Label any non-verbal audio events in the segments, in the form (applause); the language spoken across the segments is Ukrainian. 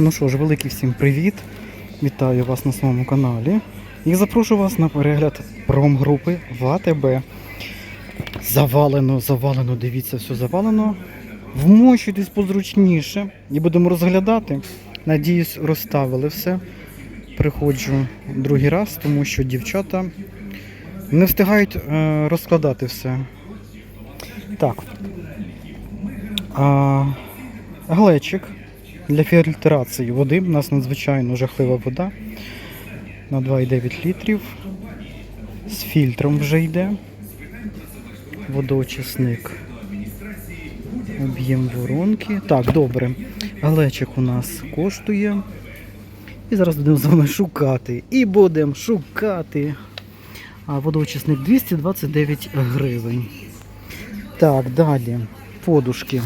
Ну що ж, великий всім привіт. Вітаю вас на своєму каналі. І запрошую вас на перегляд промгрупи в АТБ. Завалено, завалено, дивіться, все завалено. Вмощуйтесь позручніше і будемо розглядати. Надіюсь, розставили все. Приходжу другий раз, тому що дівчата не встигають е, розкладати все. Так. А, глечик для фільтрації води. У нас надзвичайно жахлива вода на 2,9 літрів. З фільтром вже йде. Водоочисник. Об'єм воронки. Так, добре. Глечик у нас коштує. І зараз будемо з вами шукати. І будемо шукати. А водоочисник 229 гривень. Так, далі. Подушки.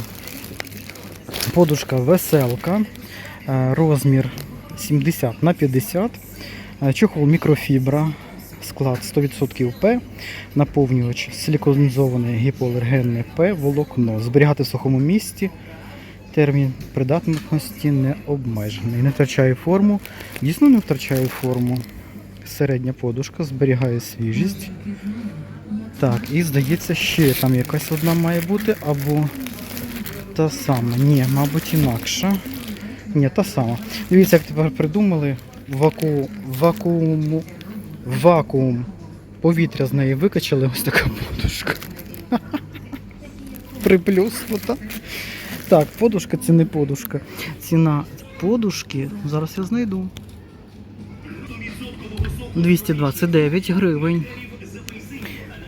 Подушка веселка. Е, Розмір 70 на 50. Е, Чохол мікрофібра. Склад 100% П. Наповнювач силіконізоване гіпоалергенне П. Волокно. Зберігати в сухому місці. Термін придатності не обмежений. Не втрачає форму. Дійсно не втрачає форму. Середня подушка зберігає свіжість. Так, і здається, ще там якась одна має бути, або та сама. Ні, мабуть, інакша. Ні, та сама. Дивіться, як тепер придумали ваку... вакууму... вакуум. Повітря з неї викачали, ось така подушка. (laughs) Приплюснута. Так, подушка це не подушка. Ціна подушки, зараз я знайду. 229 гривень.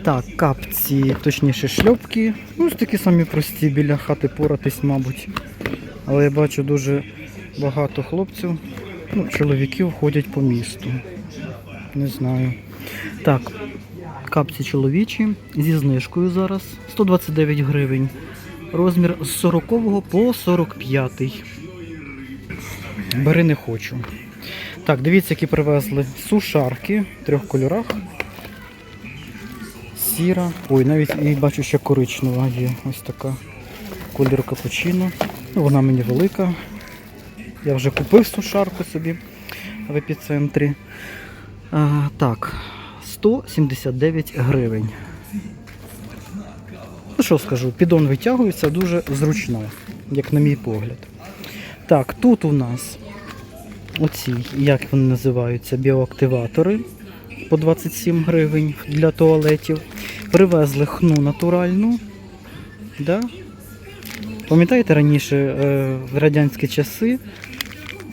Так, капці, точніше шльопки. Ну, такі самі прості біля хати поратись, мабуть. Але я бачу дуже багато хлопців, ну, чоловіків ходять по місту. Не знаю. Так, капці чоловічі зі знижкою зараз. 129 гривень. Розмір з 40 по 45. Бери не хочу. Так, дивіться, які привезли сушарки в трьох кольорах. Сіра. Ой, навіть і бачу, що коричнева є. Ось така колір капучино. Ну, вона мені велика. Я вже купив сушарку собі в епіцентрі. А, так, 179 гривень. Ну що скажу, підон витягується дуже зручно, як на мій погляд. Так, тут у нас оці, як вони називаються, біоактиватори по 27 гривень для туалетів. Привезли хну натуральну. Да? Пам'ятаєте, раніше е, в радянські часи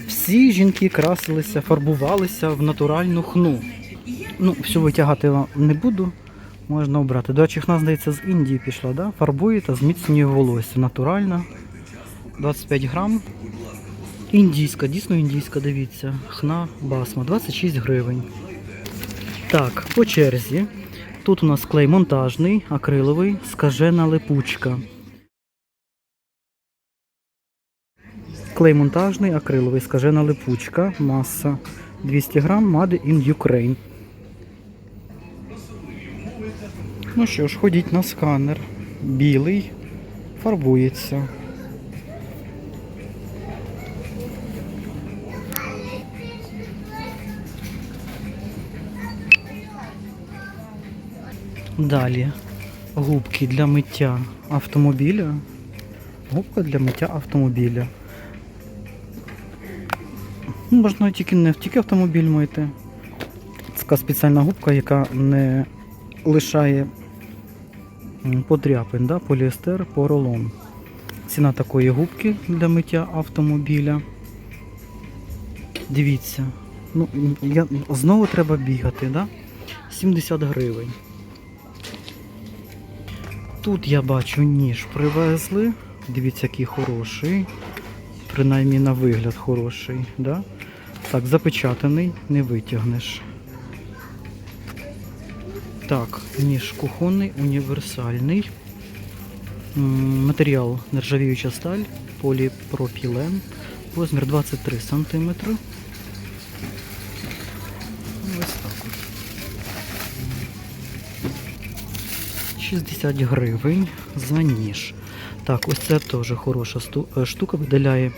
всі жінки красилися, фарбувалися в натуральну хну. Ну, всю витягати не буду. Можна обрати. До речі, хна, здається, з Індії пішла, да? фарбує та зміцнює волосся. Натуральна. 25 грам. Індійська, дійсно індійська, дивіться. Хна басма, 26 гривень. Так, по черзі. Тут у нас клей монтажний, акриловий, скажена липучка. Клей монтажний, акриловий, скажена липучка, маса 200 грам, Made in Ukraine. Ну що ж, ходіть на сканер. Білий, фарбується. Далі губки для миття автомобіля. Губка для миття автомобіля. Можна тільки не тільки автомобіль мити. Така спеціальна губка, яка не лишає подряпин, да? поліестер, поролон. Ціна такої губки для миття автомобіля. Дивіться. Ну, я, знову треба бігати, да? 70 гривень. Тут я бачу ніж привезли. Дивіться, який хороший. Принаймні на вигляд хороший. Да? Так, запечатаний, не витягнеш. Так, ніж кухонний, універсальний. Матеріал нержавіюча сталь, поліпропілен. Розмір 23 см. 60 гривень за ніж. Так, ось це теж хороша е, штука, видаляє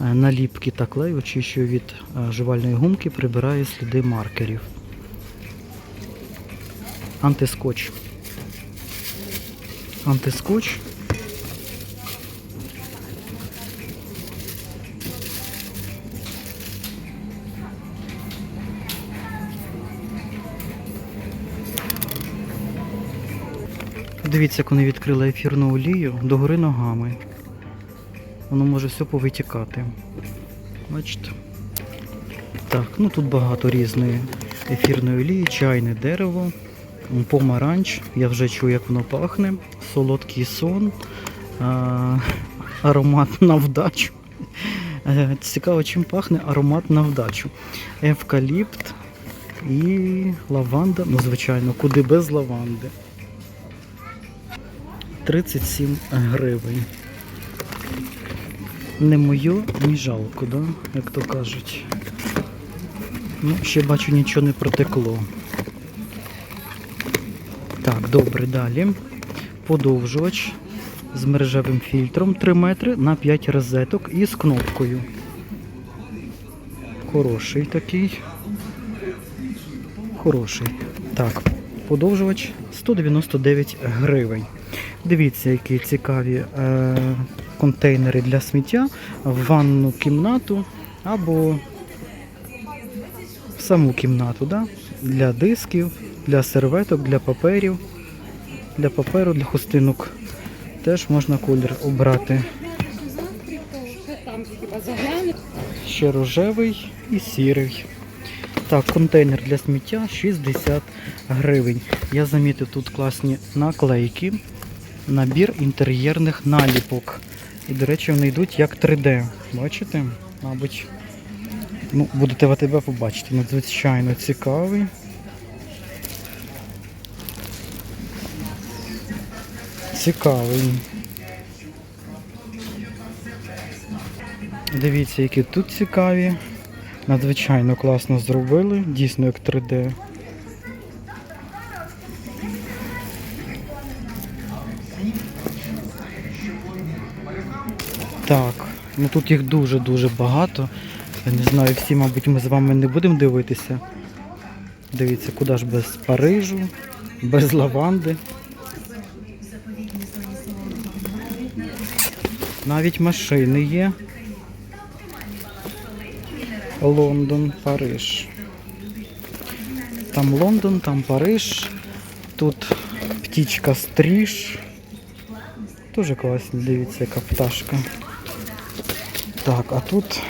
Е, Наліпки та клей очищує від е, жувальної гумки, прибирає сліди маркерів. Антискотч. Антискотч. Дивіться, як вони відкрили ефірну олію догори ногами. Воно може все повитікати. Бачите? Так, ну тут багато різної ефірної олії, чайне дерево, помаранч. Я вже чую, як воно пахне. Солодкий сон, а, аромат на вдачу. Е, Цікаво, чим пахне аромат на вдачу. Евкаліпт і лаванда. Ну, звичайно, куди без лаванди. 37 гривень. Не моє, ні жалко, да? як то кажуть. Ну, ще бачу, нічого не протекло. Так, добре, далі. Подовжувач з мережевим фільтром 3 метри на 5 розеток і з кнопкою. Хороший такий. Хороший. Так, подовжувач 199 гривень. Дивіться, які цікаві е, контейнери для сміття в ванну кімнату або в саму кімнату, да? для дисків, для серветок, для паперів, для паперу, для хустинок. Теж можна колір обрати. Ще рожевий і сірий. Так, контейнер для сміття 60 гривень. Я замітив тут класні наклейки, набір інтер'єрних наліпок. І, до речі, вони йдуть як 3D. Бачите? Мабуть, ну, будете в тебе побачити. Надзвичайно цікавий. Цікавий. Дивіться, які тут цікаві. Надзвичайно класно зробили, дійсно як 3D. Так, ну тут їх дуже-дуже багато. Я не знаю, всі, мабуть, ми з вами не будемо дивитися. Дивіться, куди ж без Парижу, без лаванди. Навіть машини є. Лондон, Париж. Там Лондон, там Париж. Тут птічка стриж. Дуже класно, дивіться, яка пташка. Так, а тут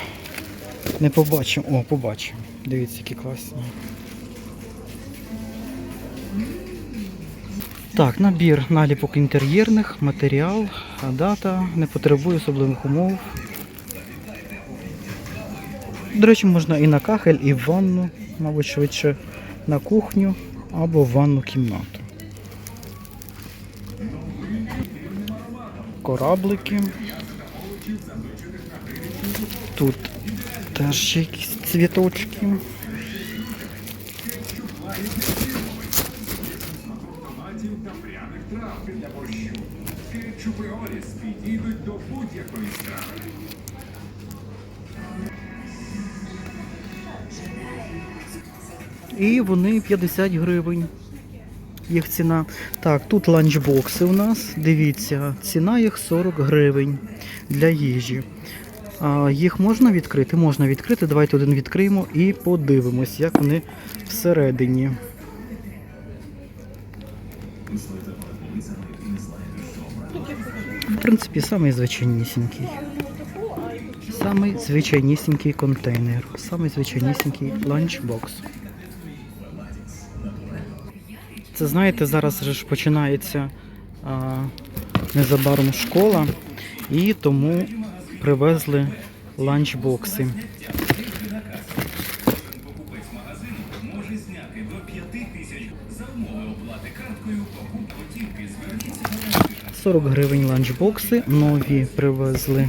не побачимо. О, побачимо. Дивіться, які класні. Так, набір наліпок інтер'єрних, матеріал, дата, не потребує особливих умов. До речі, можна і на кахель, і в ванну, мабуть, швидше на кухню або в ванну кімнату. Кораблики. Тут теж ще якісь цвіточки. Кетчупи Оріс підійдуть до будь-якої страви. І вони 50 гривень. Їх ціна. Так, тут ланчбокси у нас. Дивіться, ціна їх 40 гривень для їжі. Їх можна відкрити? Можна відкрити. Давайте один відкриємо і подивимось, як вони всередині. В принципі, самий звичайнісінький. Самий звичайнісінький контейнер. Самий звичайнісінький ланчбокс. Це знаєте, зараз ж починається а, незабаром школа, і тому привезли ланчбокси. Може зняти до 5 тисяч за умови оплати карткою покупку тільки зверніться 40 гривень ланчбокси, нові привезли.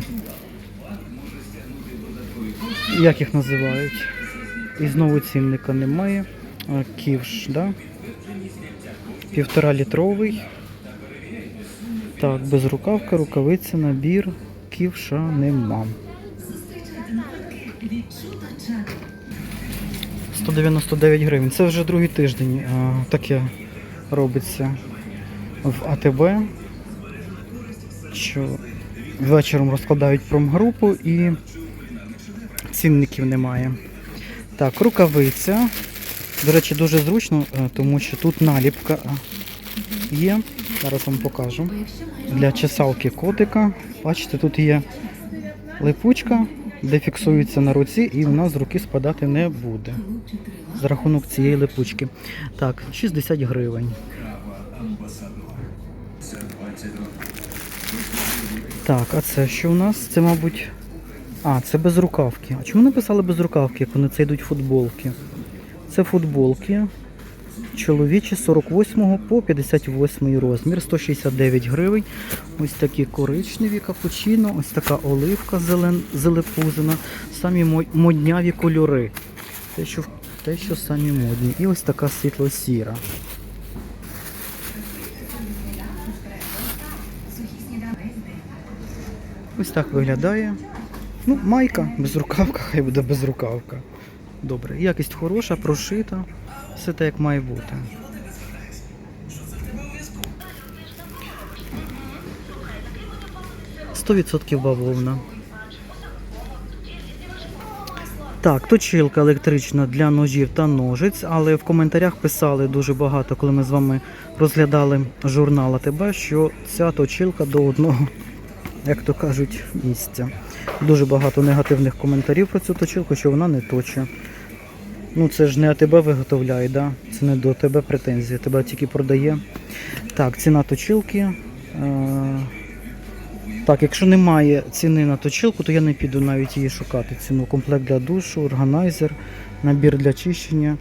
Як їх називають? І знову цінника немає. Ківш, да? Півтора літровий. Так, безрукавка, рукавиця, набір. Ківша нема. 199 гривень. Це вже другий тиждень а, таке робиться в АТБ. Що вечором розкладають промгрупу і цінників немає. Так, рукавиця. До речі, дуже зручно, е, тому що тут наліпка е, є. Зараз вам покажу. Для чесалки котика. Бачите, тут є липучка, де фіксується на руці, і вона з руки спадати не буде. За рахунок цієї липучки. Так, 60 гривень. Так, а це що у нас? Це, мабуть. А, це безрукавки. А чому написали безрукавки, як вони це йдуть футболки? Це футболки. Чоловічі 48 по 58 розмір, 169 гривень. Ось такі коричневі капучино, ось така оливка зелен, зелепузина, самі модняві кольори. Те, що, те, що самі модні. І ось така світло-сіра. Ось так виглядає. Ну, майка, безрукавка, (laughs) хай буде безрукавка. Добре. Якість хороша, прошита. Все так, як має бути. Сто відсотків бавовна. Так, точилка електрична для ножів та ножиць, але в коментарях писали дуже багато, коли ми з вами розглядали журнал АТБ, що ця точилка до одного, як то кажуть, місця. Дуже багато негативних коментарів про цю точилку, що вона не точить. Ну це ж не АТБ виготовляє, да? це не до тебе претензії, тебе тільки продає. Так, ціна точилки. Е, так, якщо немає ціни на точилку, то я не піду навіть її шукати. Ціну комплект для душу, органайзер, набір для чищення.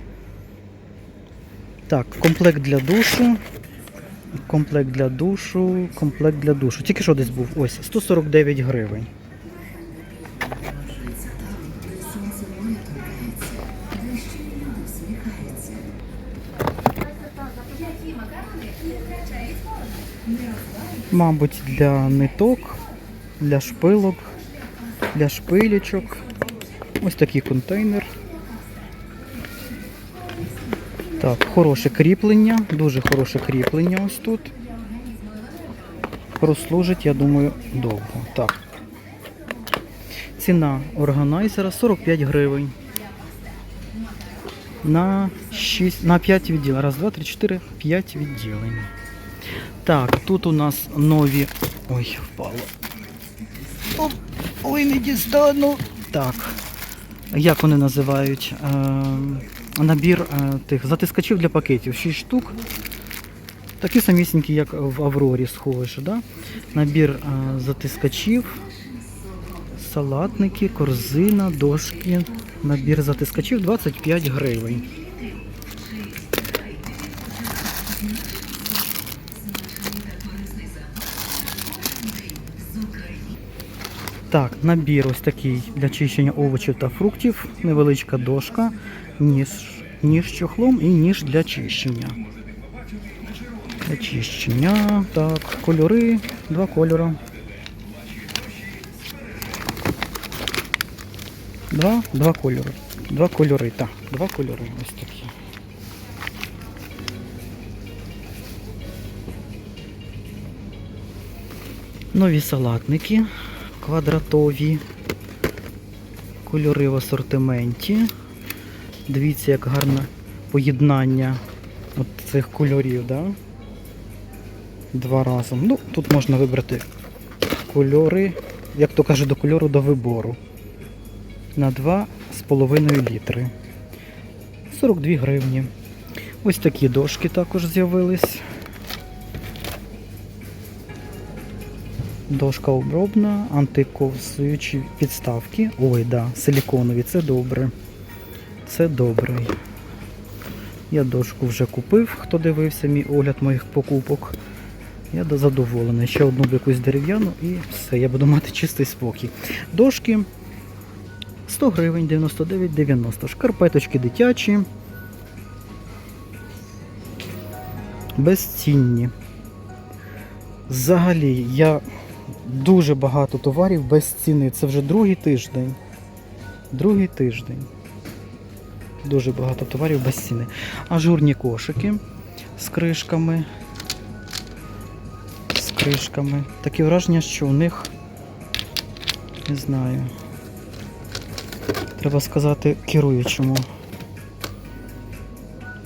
Так, комплект для душу. Комплект для душу, комплект для душу. Тільки що десь був? Ось, 149 гривень. Мабуть, для ниток, для шпилок, для шпилечок. Ось такий контейнер. Так, хороше кріплення, дуже хороше кріплення ось тут. Прослужить, я думаю, довго. Так. Ціна органайзера 45 гривень. На 6, на 5 відділень. Раз, два, три, чотири, 5 відділень. Так, тут у нас нові. Ой, впало. Оп, ой, не дістану. Так. Як вони називають? Е, набір е, тих затискачів для пакетів. 6 штук. Такі самісінькі, як в Аврорі, схожі. Да? Набір е, затискачів, салатники, корзина, дошки. Набір затискачів 25 гривень. Так, набір ось такий для чищення овочів та фруктів, невеличка дошка, ніж, ніж чохлом і ніж для чищення. Для чищення. Так, кольори, два кольори. Два, два кольори. Два кольори, так, два кольори ось такі. Нові салатники квадратові. Кольори в асортименті. Дивіться, як гарне поєднання от цих кольорів, да? Два разом. Ну, тут можна вибрати кольори, як то кажуть, до кольору до вибору. На 2,5 літри. 42 гривні. Ось такі дошки також з'явились. Дошка обробна, антиковсуючі підставки. Ой, да, силіконові, це добре. Це добре. Я дошку вже купив, хто дивився мій огляд моїх покупок. Я задоволений. Ще одну якусь дерев'яну і все, я буду мати чистий спокій. Дошки 100 гривень, 99,90. Шкарпеточки дитячі. Безцінні. Взагалі, я дуже багато товарів без ціни. Це вже другий тиждень. Другий тиждень. Дуже багато товарів без ціни. Ажурні кошики з кришками. З кришками. Таке враження, що у них не знаю. Треба сказати керуючому.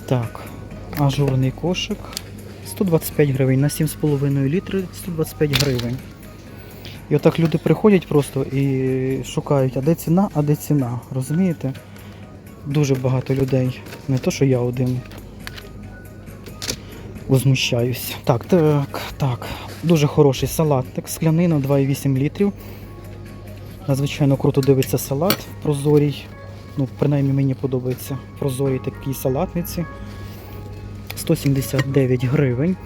Так, ажурний кошик. 125 гривень на 7,5 літри 125 гривень. І отак люди приходять просто і шукають, а де ціна, а де ціна. Розумієте? Дуже багато людей. Не то, що я один. Возмущаюсь. Так, так, так. Дуже хороший салатик. Склянина 2,8 літрів. Надзвичайно круто дивиться салат в прозорій. Ну, принаймні мені подобається прозорій такій салатниці. 179 гривень.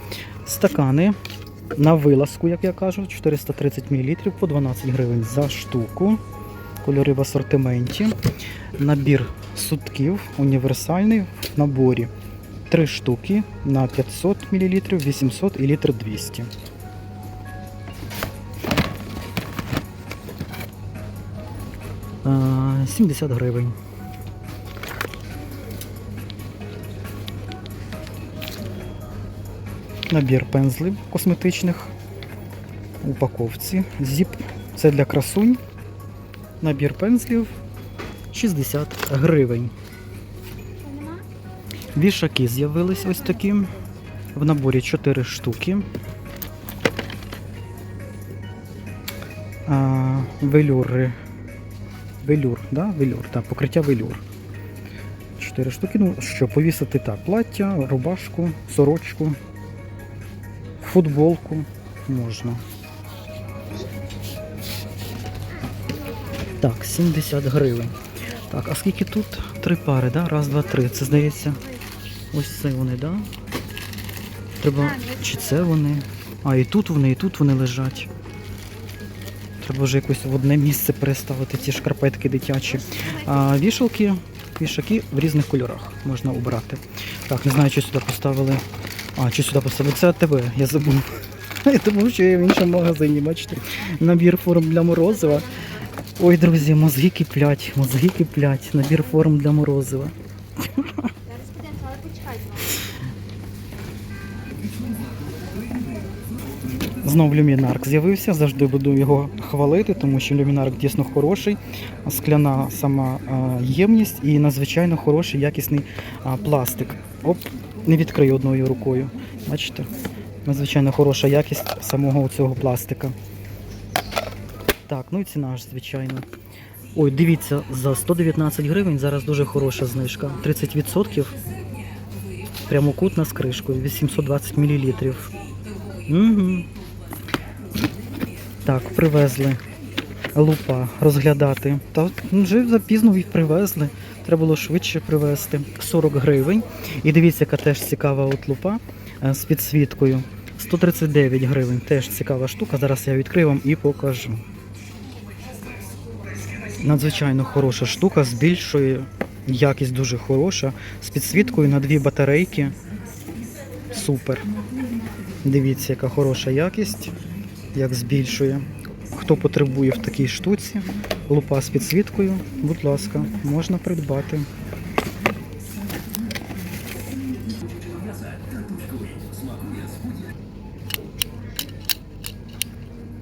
Стакани на вилазку, як я кажу, 430 мл по 12 гривень за штуку. Кольори в асортименті. Набір сутків універсальний в наборі. 3 штуки на 500 мл, 800 і літр 200. А, 70 гривень. Набір пензлів косметичних в упаковці. Зіп це для красунь. Набір пензлів 60 гривень. Вішаки з'явились ось такі. В наборі 4 штуки. Велюри. Велюр, да? Велюр, так, покриття велюр. 4 штуки. Ну що, повісити так, плаття, рубашку, сорочку, футболку можна. Так, 70 гривень. Так, а скільки тут? Три пари, да? Раз, два, три. Це здається. Ось це вони, да? Треба. Чи це вони? А, і тут вони, і тут вони лежать. Треба вже якось в одне місце переставити ці шкарпетки дитячі. А вішалки, вішаки в різних кольорах можна обрати. Так, не знаю, що сюди поставили. А, що сюди поставили? Це АТВ, я забув. (laughs) Думав, що я в іншому магазині, бачите. Набір форм для морозива. Ой, друзі, мозги киплять, мозги киплять. Набір форм для морозива. (laughs) Знов люмінарк з'явився, завжди буду його хвалити, тому що люмінарк дійсно хороший, скляна сама ємність і надзвичайно хороший якісний пластик. Оп, не відкрию одною рукою. Бачите? Надзвичайно хороша якість самого цього пластика. Так, ну і ціна ж, звичайно. Ой, дивіться, за 119 гривень зараз дуже хороша знижка. 30%. Прямокутна з кришкою, 820 мл. Угу. Так, привезли лупа розглядати. Та вже запізно їх привезли. Треба було швидше привезти. 40 гривень. І дивіться, яка теж цікава от лупа е, з підсвіткою. 139 гривень. Теж цікава штука. Зараз я відкрию вам і покажу. Надзвичайно хороша штука, збільшує. Якість дуже хороша. З підсвіткою на дві батарейки. Супер. Дивіться, яка хороша якість, як збільшує. Хто потребує в такій штуці, лупа з підсвіткою, будь ласка, можна придбати.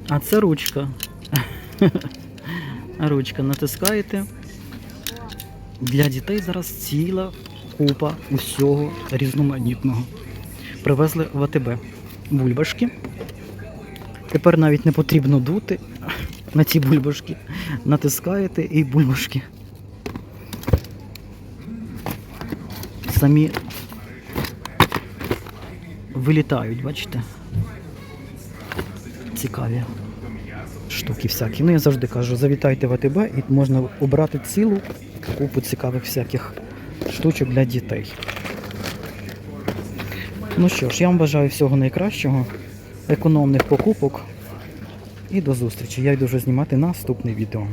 А це ручка. (laughs) Ручка натискаєте. Для дітей зараз ціла купа усього різноманітного. Привезли в АТБ бульбашки. Тепер навіть не потрібно дути на ці бульбашки. Натискаєте і бульбашки. Самі вилітають, бачите? Цікаві штуки всякі. Ну я завжди кажу, завітайте в АТБ і можна обрати цілу купу цікавих всяких штучок для дітей. Ну що ж, я вам бажаю всього найкращого, економних покупок і до зустрічі. Я йду вже знімати наступне відео.